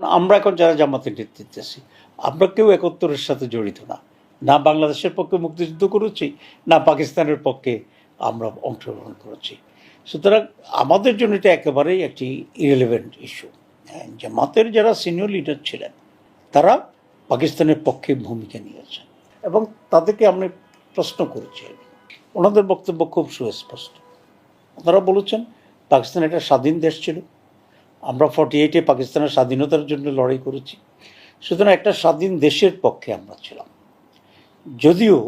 আমরা এখন যারা জামাতের নেতৃত্বে আছি, আমরা কেউ একাত্তরের সাথে জড়িত না। না বাংলাদেশের পক্ষে মুক্তিযুদ্ধ করেছি, না পাকিস্তানের পক্ষে আমরা অংশগ্রহণ করেছি। সুতরাং আমাদের জন্য এটা একেবারেই একটি ইরেলিভেন্ট ইস্যু জামাতের যারা সিনিয়র লিডার ছিলেন, তারা পাকিস্তানের পক্ষে ভূমিকা নিয়েছেন এবং তাদেরকে আমরা প্রশ্ন করেছি। ওনাদের বক্তব্য খুব সুস্পষ্ট। ওনারা বলেছেন, পাকিস্তান একটা স্বাধীন দেশ ছিল। আমরা ফর্টি এইটে পাকিস্তানের স্বাধীনতার জন্য লড়াই করেছি। সুতরাং একটা স্বাধীন দেশের পক্ষে আমরা ছিলাম। যদিও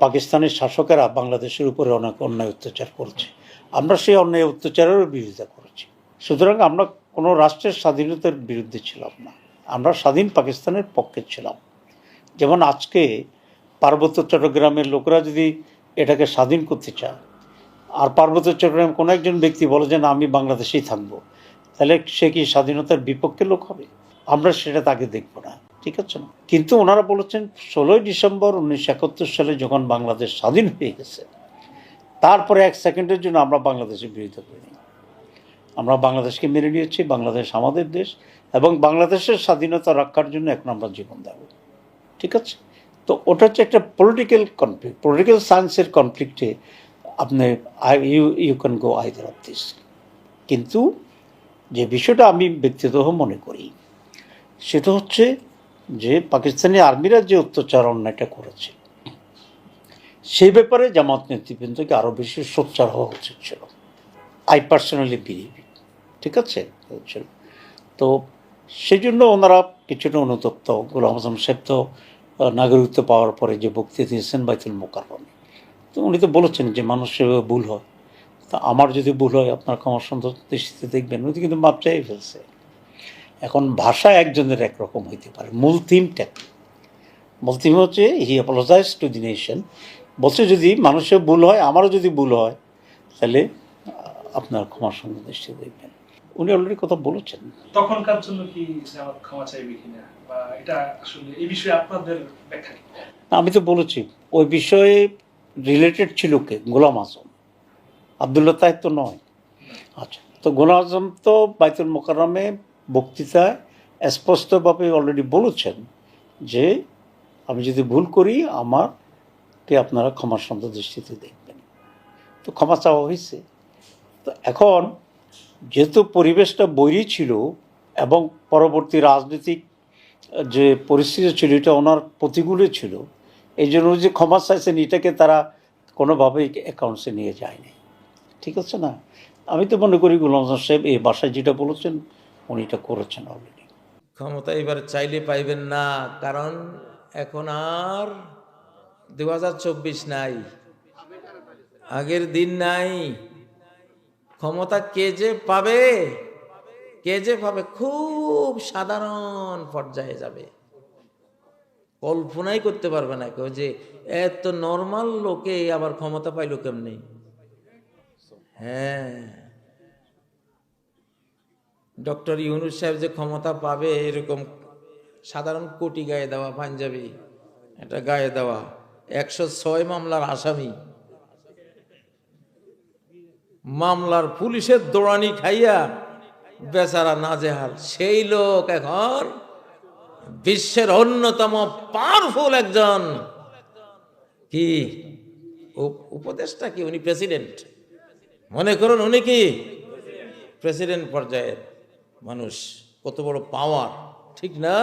পাকিস্তানের শাসকেরা বাংলাদেশের উপরে অনেক অন্যায় অত্যাচার করেছে। আমরা সেই অন্যায় অত্যাচারেরও বিরোধিতা করেছি। সুতরাং আমরা কোনো রাষ্ট্রের স্বাধীনতার বিরুদ্ধে ছিলাম না। আমরা স্বাধীন পাকিস্তানের পক্ষে ছিলাম। যেমন আজকে পার্বত্য চট্টগ্রামের লোকরা যদি এটাকে স্বাধীন করতে চায়, আর পার্বত্য চট্টগ্রাম কোনো একজন ব্যক্তি বলে যে, না, আমি বাংলাদেশেই থাকব। তাহলে সে কি স্বাধীনতার বিপক্ষে লোক হবে? আমরা সেটা তাকে দেখব না, ঠিক আছে? না কিন্তু ওনারা বলেছেন, ষোলোই ডিসেম্বর উনিশশো একাত্তর সালে যখন বাংলাদেশ স্বাধীন হয়ে গেছে, তারপরে এক সেকেন্ডের জন্য আমরা বাংলাদেশের বিরোধিতা করিনি। আমরা বাংলাদেশকে মেনে নিয়েছি, বাংলাদেশ আমাদের দেশ, এবং বাংলাদেশের স্বাধীনতা রক্ষার জন্য এখন আমরা জীবন দেব, ঠিক আছে? তো ওটা হচ্ছে একটা পলিটিক্যাল কনফ্লিক্ট পলিটিক্যাল সায়েন্সের কনফ্লিক্টে আপনি you you can go either of this কিন্তু যে বিষয়টা আমি ব্যক্তিগত মনে করি, সেটা হচ্ছে যে পাকিস্তানি আর্মিরা যে অত্যাচার অন্যায়টা করেছে, সেই ব্যাপারে জামাত নেতৃবৃন্দকে আরও বেশি সোচ্চার হওয়া উচিত ছিল। আই পার্সোনালি বিলিভ ঠিক আছে? তো সেই জন্য ওনারা কিছুটা অনুতপ্ত। গোলাম আজম সাহেব তো নাগরিকত্ব পাওয়ার পরে যে বক্তৃতা দিয়েছেন বাইতুল মোকাররমে, তো উনি তো বলেছেন যে মানুষের ভুল হয়। তা আমার যদি ভুল হয় আপনার ক্ষমার সুন্দর দৃষ্টিতে দেখবেন। উনি কিন্তু মাপ চাই ফেলছে। এখন ভাষা একজনের একরকম হইতে পারে। মূল থিমটা? মূল থিম হচ্ছে he apologize to the nation বলছে যদি মানুষের ভুল হয় আমারও যদি ভুল হয় তাহলে আপনার ক্ষমার সুন্দর দৃষ্টিতে দেখবেন। উনি অলরেডি কথা বলেছেন। তখনকার জন্য কি ক্ষমা চাইবে কিনা? বা এটা আসলে এই বিষয়ে আপনাদের ব্যাখ্যা আমি তো বলেছি ওই বিষয়ে রিলেটেড ছিল কে? গোলাম আজম। আবদুল্লাহ তাহের তো নয়। আচ্ছা তো গোলাম আজম তো বাইতুল মোকাররমে বক্তৃতায় স্পষ্টভাবে অলরেডি বলেছেন যে আমি যদি ভুল করি, আমারকে আপনারা ক্ষমার সুন্দর দৃষ্টিতে দেখবেন। তো ক্ষমা চাওয়া হয়েছে। তো এখন যেহেতু পরিবেশটা বৈরী ছিল এবং পরবর্তী রাজনৈতিক যে পরিস্থিতি ছিল, এটা ওনার প্রতিকূলে ছিল, এই জন্য যে ক্ষমা চাইছেন, এটাকে তারা কোনোভাবেই অ্যাকাউন্টসে নিয়ে যায়নি। ঠিক আছে না? আমি তো মনে করি গুলাম সাহেব এই বাসায় যেটা বলেছেন, উনি এটা করেছেন অলরেডি ক্ষমতা এবার চাইলে পাইবেন না, কারণ এখন আর দু হাজার চব্বিশ নাই। আগের দিন নাই। ক্ষমতা কে যে পাবে, কে যে পাবে, খুব সাধারণ পর্যায়ে যাবে। কল্পনাই করতে পারবে না কেউ যে এত নর্মাল লোকে আবার ক্ষমতা পাইলো কেমনি? হ্যাঁ। ডক্টর ইউনুস সাহেব যে ক্ষমতা পাবে, এরকম সাধারণ কোটি গায়ে দেওয়া পাঞ্জাবি, এটা গায়ে দেওয়া। একশো ছয় মামলার আসামি। মামলার পুলিশের দৌড়ানি খাইয়া বেচারা নাজেহাল। সেই লোক এখন বিশ্বের অন্যতম পাওয়ারফুল একজন। কি? উপ- উপদেষ্টা কি? উনি প্রেসিডেন্ট মনে করুন উনি কি প্রেসিডেন্ট পর্যায়ের মানুষ কত বড় পাওয়ার ঠিক না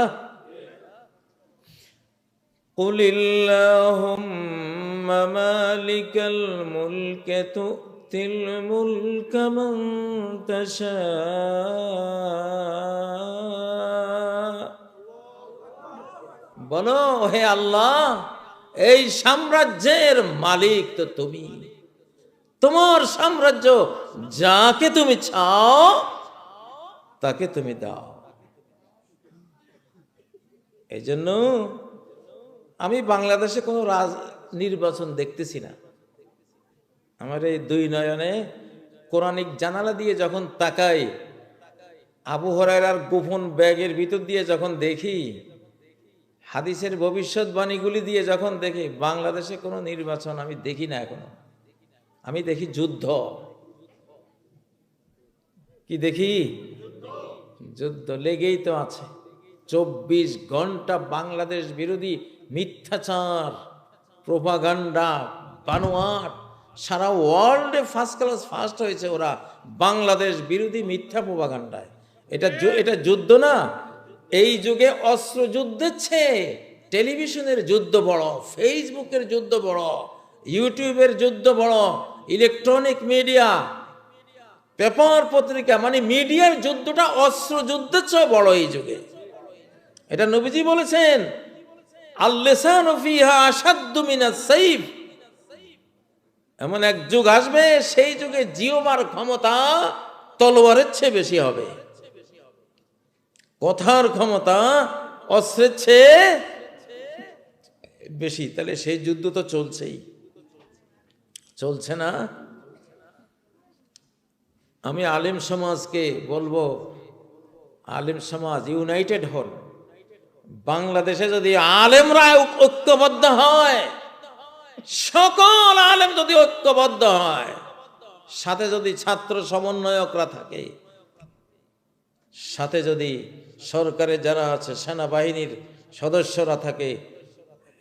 قل اللهم مالك الملك تؤتي الملك من تشاء বলো হে আল্লাহ এই সাম্রাজ্যের মালিক তো তুমি তোমার সাম্রাজ্য যাকে তুমি চাও, তাকে তুমি দাও। এই জন্য আমি বাংলাদেশে কোনো রাজ নির্বাচন দেখতেছি না। আমার এই দুই নয়নে কোরআনিক জানালা দিয়ে যখন তাকাই, আবু হরাইরার গোপন ব্যাগের ভিতর দিয়ে যখন দেখি, হাদিসের ভবিষ্যৎবাণীগুলি দিয়ে যখন দেখি, বাংলাদেশে কোনো নির্বাচন আমি দেখি না এখনও। আমি দেখি যুদ্ধ। কি দেখি? যুদ্ধ লেগেই তো আছে। চব্বিশ ঘণ্টা বাংলাদেশ বিরোধী মিথ্যাচার, প্রোপাগান্ডা, বানোয়াট, সারা ওয়ার্ল্ডে ফার্স্ট ক্লাস ফার্স্ট হয়েছে ওরা বাংলাদেশ বিরোধী মিথ্যা প্রোপাগান্ডায়। এটা এটা যুদ্ধ না। এই যুগে অস্ত্র যুদ্ধের চেয়ে টেলিভিশনের যুদ্ধ বড় ফেসবুকের যুদ্ধ বড় ইউটিউবের যুদ্ধ বড় ইলেকট্রনিক মিডিয়া, পেপার পত্রিকা মানে মিডিয়ার যুদ্ধটা অস্ত্র যুদ্ধের চেয়ে বড় এই যুগে। এটা নবীজি বলেছেন এমন এক যুগ আসবে, সেই যুগে জিওবার ক্ষমতা তলোয়ারের চেয়ে বেশি হবে। কথার ক্ষমতা অস্ত্রের চেয়ে বেশি। তাহলে সেই যুদ্ধ তো চলছেই। চলছে না? আমি আলিম সমাজকে বলব, আলিম সমাজ ইউনাইটেড হন। বাংলাদেশে যদি আলেমরা ঐক্যবদ্ধ হয়, সকল আলেম যদি ঐক্যবদ্ধ হয়, সাথে যদি ছাত্র সমন্বয়করা থাকে, সাথে যদি সরকারে যারা আছে, সেনাবাহিনীর সদস্যরা থাকে,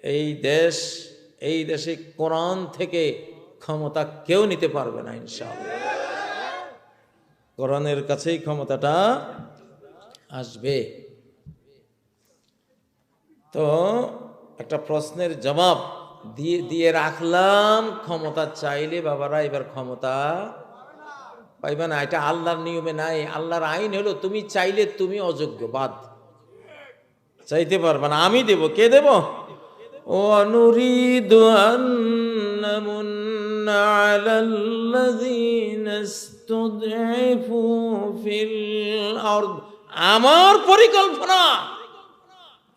এই দেশ, এই দেশে কোরআন থেকে ক্ষমতা কেউ নিতে পারবে না, ইনশাআল্লাহ। কোরআনের কাছেই ক্ষমতাটা আসবে। তো একটা প্রশ্নের জবাব দিয়ে দিয়ে রাখলাম, ক্ষমতা চাইলে বাবারা এবার ক্ষমতা পাইবে না। এটা আল্লাহর নিয়মে নাই, আল্লাহর আইন হলো তুমি চাইলে তুমি অযোগ্য, বাদ। চাইতে পারবে না, আমি দেব, কে দেব? ও নুরিদু নামুন্না আলাল্লাযীনা ইসতুদঈফু ফিল আরদ আমার পরিকল্পনা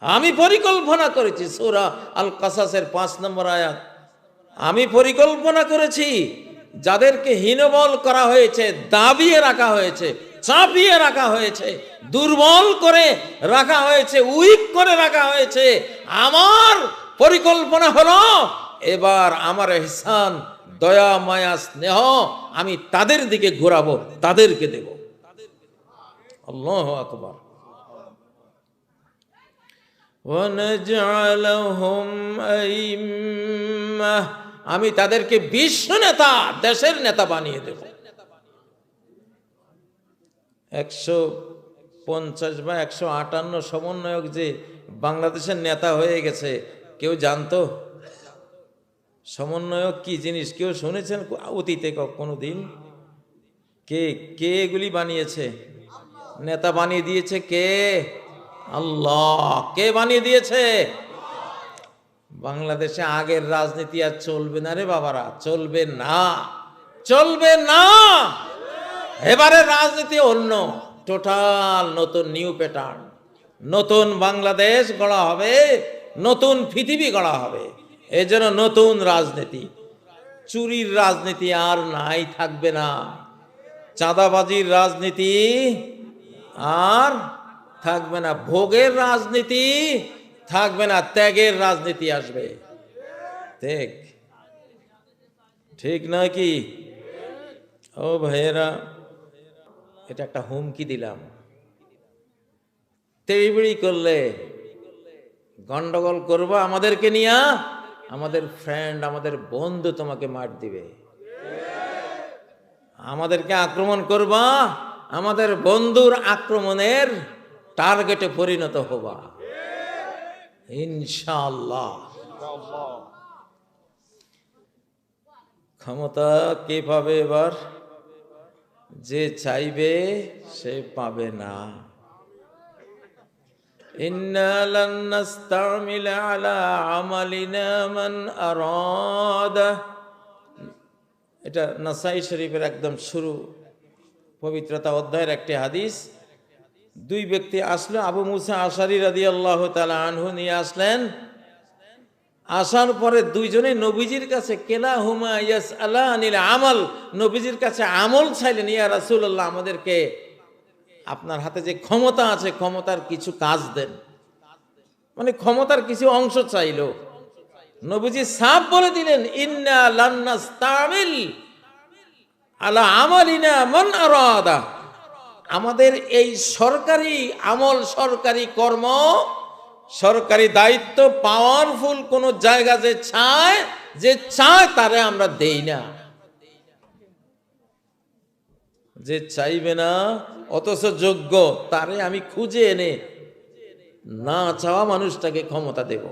আমি পরিকল্পনা করেছি, সূরা আল কাসাসের পাঁচ নম্বর আয়াত। আমি পরিকল্পনা করেছি, যাদেরকে হীনবল করা হয়েছে, দাবিয়ে রাখা হয়েছে, চাপিয়ে রাখা হয়েছে, দুর্বল করে রাখা হয়েছে, উইক করে রাখা হয়েছে। আমার পরিকল্পনা হলো, এবার আমার এহসান দয়া, মায়া, স্নেহ আমি তাদের দিকে ঘোরাবো, তাদেরকে দেব। আকবর। আমি তাদেরকে বিশ্ব নেতা, দেশের নেতা বানিয়ে দেব। একশো পঞ্চাশ বা একশো আটান্ন সমন্বয়ক যে বাংলাদেশের নেতা হয়ে গেছে, কেউ জানতো? সমন্বয়ক কি জিনিস? কেউ শুনেছেন? অতীতে কোনো দিন কে কে এগুলি বানিয়েছে? নেতা বানিয়ে দিয়েছে কে? আল্লাহ। কে বানিয়ে দিয়েছে? বাংলাদেশে আগের রাজনীতি আর চলবে না রে বাবারা, চলবে না। চলবে না! এবারে রাজনীতি অন্য, টোটাল নতুন নিউ প্যাটার্ন। নতুন বাংলাদেশ গড়া হবে, নতুন পৃথিবী গড়া হবে। এই জন্য নতুন রাজনীতি। চুরির রাজনীতি আর নাই, থাকবে না। চাঁদাবাজির রাজনীতি আর থাকবে না। ভোগের রাজনীতি থাকবে না, ত্যাগের রাজনীতি আসবে। ঠিক ঠিক নয় কি? ও ভাইয়েরা, এটা একটা হুমকি দিলাম। তেড়িবিড়ি করলে গন্ডগোল করব আমাদেরকে নিয়ে? আমাদের ফ্রেন্ড আমাদের বন্ধু তোমাকে মার দিবে। আমাদেরকে আক্রমণ করবা, আমাদের বন্ধুর আক্রমণের টার্গেটে পরিণত হবা। ইনশাল্লাহ ক্ষমতা কে পাবে এবার? যে চাইবে, সে পাবে না। إنا لن نستعمل على عملنا من أراد এটা নাসাই শরীফের একদম শুরু পবিত্রতা অধ্যায়ের একটি হাদিস দুই ব্যক্তি আসলো আবু মুসা আশারি রাদি আল্লাহ তালা আনহু নিয়ে আসলেন আসার পরে দুইজনে নবীজির কাছে কেলা হুমা ইয়াস আল্লাহ আনিল আমল নবীজির কাছে আমল চাইলেন ইয়া রাসূলুল্লাহ আমাদেরকে আপনার হাতে যে ক্ষমতা আছে, ক্ষমতার কিছু কাজ দেন। মানে ক্ষমতার কিছু অংশ চাইলো। নবীজি সাপ বলে দিলেন, ইন্না আরাদা। আমাদের এই সরকারি আমল, সরকারি কর্ম, সরকারি দায়িত্ব পাওয়ারফুল কোনো জায়গা যে চায় যে চায় তারে আমরা দেই না। যে চাইবে না অথচ যোগ্য, তারে আমি খুঁজে এনে না চাওয়া মানুষটাকে ক্ষমতা দেব।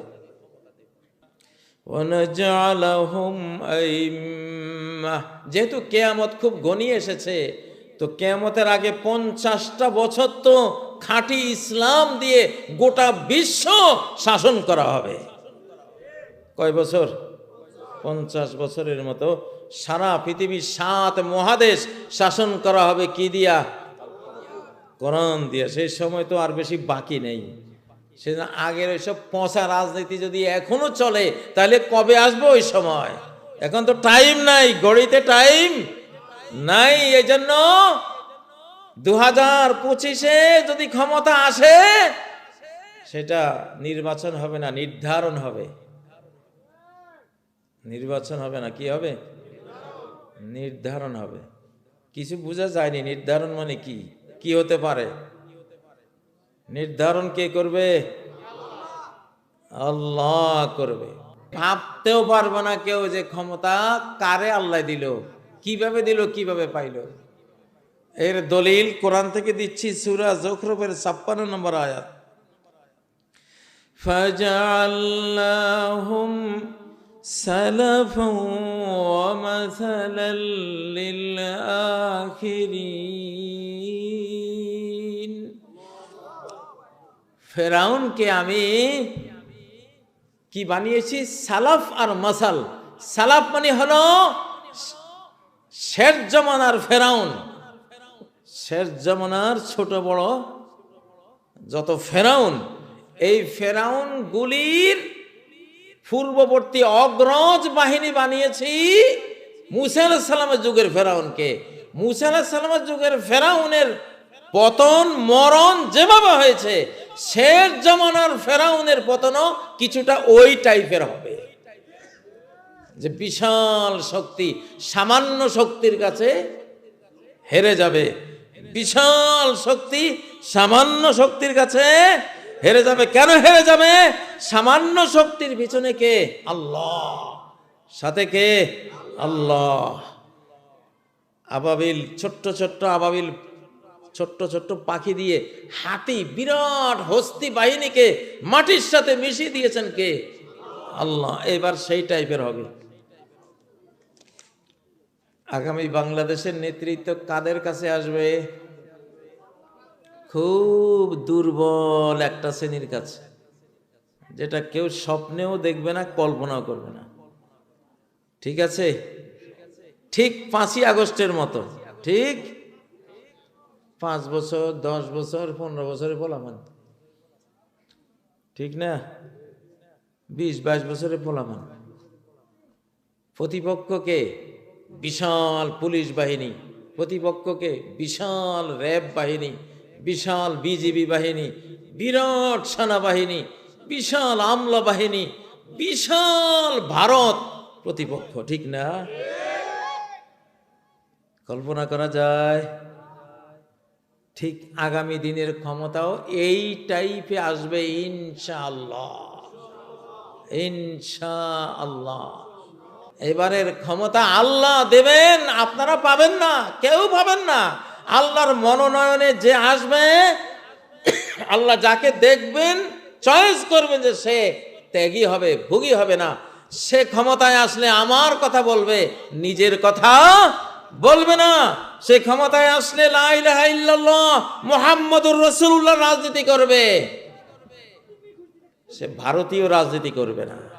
যেহেতু কেয়ামত খুব গনিয়ে এসেছে, তো কেয়ামতের আগে পঞ্চাশটা বছর তো খাঁটি ইসলাম দিয়ে গোটা বিশ্ব শাসন করা হবে। কয় বছর? পঞ্চাশ বছরের মতো সারা পৃথিবীর সাত মহাদেশ শাসন করা হবে কি দিয়া? কোরআন দিয়া, সেই সময় তো আর বেশি বাকি নেই। সে আগের ওইসব পচা রাজনীতি যদি এখনও চলে, তাহলে কবে আসব ওই সময়? এখন তো টাইম নাই গড়িতে টাইম নাই এই জন্য দু হাজার পঁচিশে যদি ক্ষমতা আসে, সেটা নির্বাচন হবে না, নির্ধারণ হবে। নির্বাচন হবে না, কি হবে? নির্ধারণ হবে। কিছু বোঝা যায়নি, নির্ধারণ মানে কি? কি হতে পারে নির্ধারণ কে করবে আল্লাহ করবে ভাবতেও পারবে না কেউ যে ক্ষমতা কারে আল্লাহ দিল কিভাবে দিল কিভাবে পাইল এর দলিল কোরআন থেকে দিচ্ছি সুরা জখরফের ছাপ্পান্ন নম্বর আয়াত فجعلناهم سلفا ومثلا للآخرين ফেরাউনকে আমি কি বানিয়েছি? সালাফ আর মাসাল। সালাফ মানে হলো শেষ জমানার ফেরাউন। শেষ জমানার ছোট বড় যত ফেরাউন। এই ফেরাউন গুলির পূর্ববর্তী অগ্রজ বাহিনী বানিয়েছি মুসা সালামের যুগের ফেরাউনকে। মুসা সালামের যুগের ফেরাউনের পতন, মরণ যেভাবে হয়েছে, শেষ জমানার ফেরাউনের পতনও কিছুটা ওই টাইপের হবে। যে বিশাল শক্তি, সামান্য শক্তির কাছে হেরে যাবে। বিশাল শক্তি, সামান্য শক্তির কাছে হেরে যাবে। কেন হেরে যাবে? সামান্য শক্তির পিছনে কে? আল্লাহ। সাথে কে? আল্লাহ। আবাবিল, ছোট্ট ছোট্ট আবাবিল ছোট্ট ছোট্ট পাখি দিয়ে হাতি বিরাট হস্তি বাহিনীকে মাটির সাথে মিশিয়ে দিয়েছেন কে? আল্লাহ, এবার সেই টাইপের হবে। আগামী বাংলাদেশের নেতৃত্ব কাদের কাছে আসবে? খুব দুর্বল একটা শ্রেণির কাছে, যেটা কেউ স্বপ্নেও দেখবে না, কল্পনাও করবে না। ঠিক আছে? ঠিক পাঁচই আগস্টের মতো। ঠিক? পাঁচ বছর, দশ বছর, পনেরো বছরে পোলামান ঠিক না? বিশ, বাইশ বছরে পোলামান প্রতিপক্ষকে বিশাল পুলিশ বাহিনী, প্রতিপক্ষকে বিশাল র্যাব বাহিনী, বিশাল বিজিবি বাহিনী, বিরাট সেনাবাহিনী, বিশাল আমলা বাহিনী, বিশাল ভারত প্রতিপক্ষ, ঠিক না? কল্পনা করা যায়। ঠিক আগামী দিনের ক্ষমতাও এই টাইপে আসবে, ইনশাআল্লাহ। ইনশা আল্লাহ এবারের ক্ষমতা আল্লাহ দেবেন, আপনারা পাবেন না, কেউ পাবেন না। আল্লাহর মনোনয়নে যে আসবে, আল্লাহ যাকে দেখবেন, চয়েস করবেন যে সে ত্যাগী হবে, ভুগি হবে না। সে ক্ষমতায় আসলে আমার কথা বলবে, নিজের কথা বলবে না সে ক্ষমতায় আসলে মোহাম্মদুর রসুল্লাহ রাজনীতি করবে। সে ভারতীয় রাজনীতি করবে না।